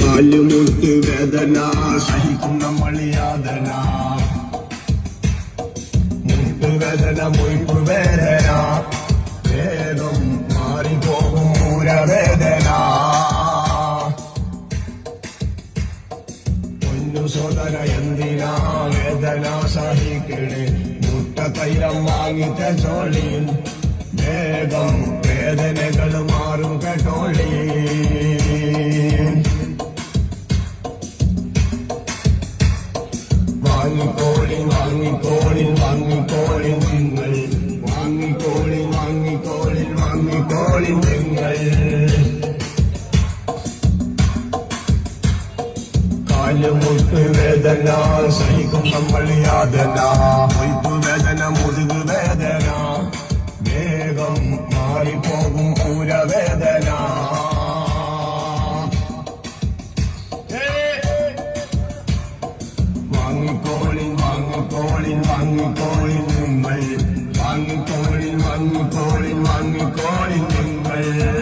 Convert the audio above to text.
കാലുമുട്ട് വേദന സഹിക്കും നമ്മൾ യാതന മുട്ടുവേദന. മുയ്പ് വേദന വേദം മാറിപ്പോകും പൂരവേദന പൊന്നു സോദര എന്തിനാ വേദന സഹിക്കണേ? മുട്ട തൈലം വാങ്ങിച്ച ചോളിയും വേഗം വേദനകൾ വാങ്ങിക്കോളി വാങ്ങിക്കോളി വാങ്ങിക്കോളി നിങ്ങൾ. വാങ്ങിക്കോളി വാങ്ങിക്കോളി വാങ്ങിക്കോളി നിങ്ങൾ. കാലുമുട്ട് വേദന സഹിക്കും നമ്മൾ യാതന. മൊയ്പ്പ് വേദന മുതുക് വേദന. വേഗം മാറിപ്പോകും പൂരവേദന. വാങ്ങു കോളിൻ വാങ്ങു കോളിൻ നിങ്ങൾ വാങ്ങു കോളിൻ വാങ്ങു കോളിൻ വാങ്ങു കോളിൻ നിങ്ങൾ